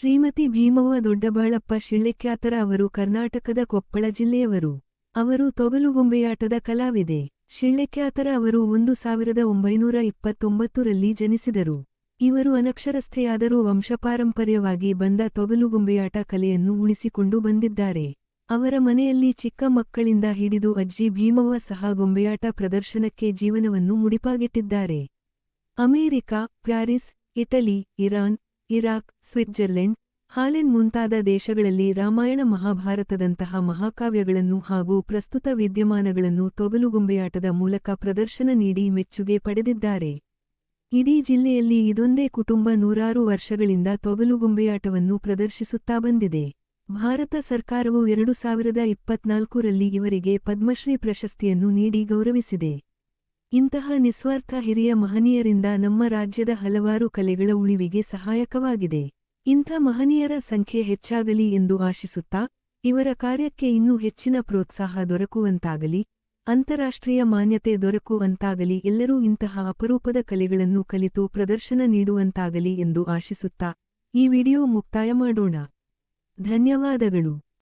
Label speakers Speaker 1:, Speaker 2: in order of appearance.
Speaker 1: ಶ್ರೀಮತಿ ಭೀಮವ್ವ ದೊಡ್ಡಬಾಳಪ್ಪ ಶಿಳ್ಳೆಕ್ಯಾತರ ಅವರು ಕರ್ನಾಟಕದ ಕೊಪ್ಪಳ ಜಿಲ್ಲೆಯವರು. ಅವರು ತೊಗಲುಗೊಂಬೆಯಾಟದ ಕಲಾವಿದೆ. ಶಿಳ್ಳೆಕ್ಯಾತರ ಅವರು ಒಂದು ಸಾವಿರದ ಒಂಬೈನೂರ ಇಪ್ಪತ್ತೊಂಬತ್ತರಲ್ಲಿ ಜನಿಸಿದರು. ಇವರು ಅನಕ್ಷರಸ್ಥೆಯಾದರೂ ವಂಶಪಾರಂಪರ್ಯವಾಗಿ ಬಂದ ತೊಗಲುಗೊಂಬೆಯಾಟ ಕಲೆಯನ್ನು ಉಳಿಸಿಕೊಂಡು ಬಂದಿದ್ದಾರೆ. ಅವರ ಮನೆಯಲ್ಲಿ ಚಿಕ್ಕ ಮಕ್ಕಳಿಂದ ಹಿಡಿದು ಅಜ್ಜಿ ಭೀಮವ್ವ ಸಹ ಗೊಂಬೆಯಾಟ ಪ್ರದರ್ಶನಕ್ಕೆ ಜೀವನವನ್ನು ಮುಡಿಪಾಗಿಟ್ಟಿದ್ದಾರೆ. America, Paris, Italy, Iran Iraq, Switzerland, Holland ಮುಂತಾದ ದೇಶಗಳಲ್ಲಿ ರಾಮಾಯಣ ಮಹಾಭಾರತದಂತಹ ಮಹಾಕಾವ್ಯಗಳನ್ನು ಹಾಗೂ ಪ್ರಸ್ತುತ ವಿದ್ಯಮಾನಗಳನ್ನು ತೊಗಲುಗೊಂಬೆಯಾಟದ ಮೂಲಕ ಪ್ರದರ್ಶನ ನೀಡಿ ಮೆಚ್ಚುಗೆ ಪಡೆದಿದ್ದಾರೆ. ಇಡೀ ಜಿಲ್ಲೆಯಲ್ಲಿ ಇದೊಂದೇ ಕುಟುಂಬ ನೂರಾರು ವರ್ಷಗಳಿಂದ ತೊಗಲುಗೊಂಬೆಯಾಟವನ್ನು ಪ್ರದರ್ಶಿಸುತ್ತಾ ಬಂದಿದೆ. ಭಾರತ ಸರ್ಕಾರವು ಎರಡು ಸಾವಿರದ ಇಪ್ಪತ್ನಾಲ್ಕರಲ್ಲಿ ಇವರಿಗೆ ಪದ್ಮಶ್ರೀ ಪ್ರಶಸ್ತಿಯನ್ನು ನೀಡಿ ಗೌರವಿಸಿದೆ. ಇಂತಹ ನಿಸ್ವಾರ್ಥ ಹಿರಿಯ ಮಹನೀಯರಿಂದ ನಮ್ಮ ರಾಜ್ಯದ ಹಲವಾರು ಕಲೆಗಳ ಉಳಿವಿಗೆ ಸಹಾಯಕವಾಗಿದೆ. ಇಂಥ ಮಹನೀಯರ ಸಂಖ್ಯೆ ಹೆಚ್ಚಾಗಲಿ ಎಂದು ಆಶಿಸುತ್ತಾ, ಇವರ ಕಾರ್ಯಕ್ಕೆ ಇನ್ನೂ ಹೆಚ್ಚಿನ ಪ್ರೋತ್ಸಾಹ ದೊರಕುವಂತಾಗಲಿ, ಅಂತಾರಾಷ್ಟ್ರೀಯ ಮಾನ್ಯತೆ ದೊರಕುವಂತಾಗಲಿ, ಎಲ್ಲರೂ ಇಂತಹ ಅಪರೂಪದ ಕಲೆಗಳನ್ನು ಕಲಿತು ಪ್ರದರ್ಶನ ನೀಡುವಂತಾಗಲಿ ಎಂದು ಆಶಿಸುತ್ತಾ, ಈ ವಿಡಿಯೋ ಮುಕ್ತಾಯ ಮಾಡೋಣ. ಧನ್ಯವಾದಗಳು.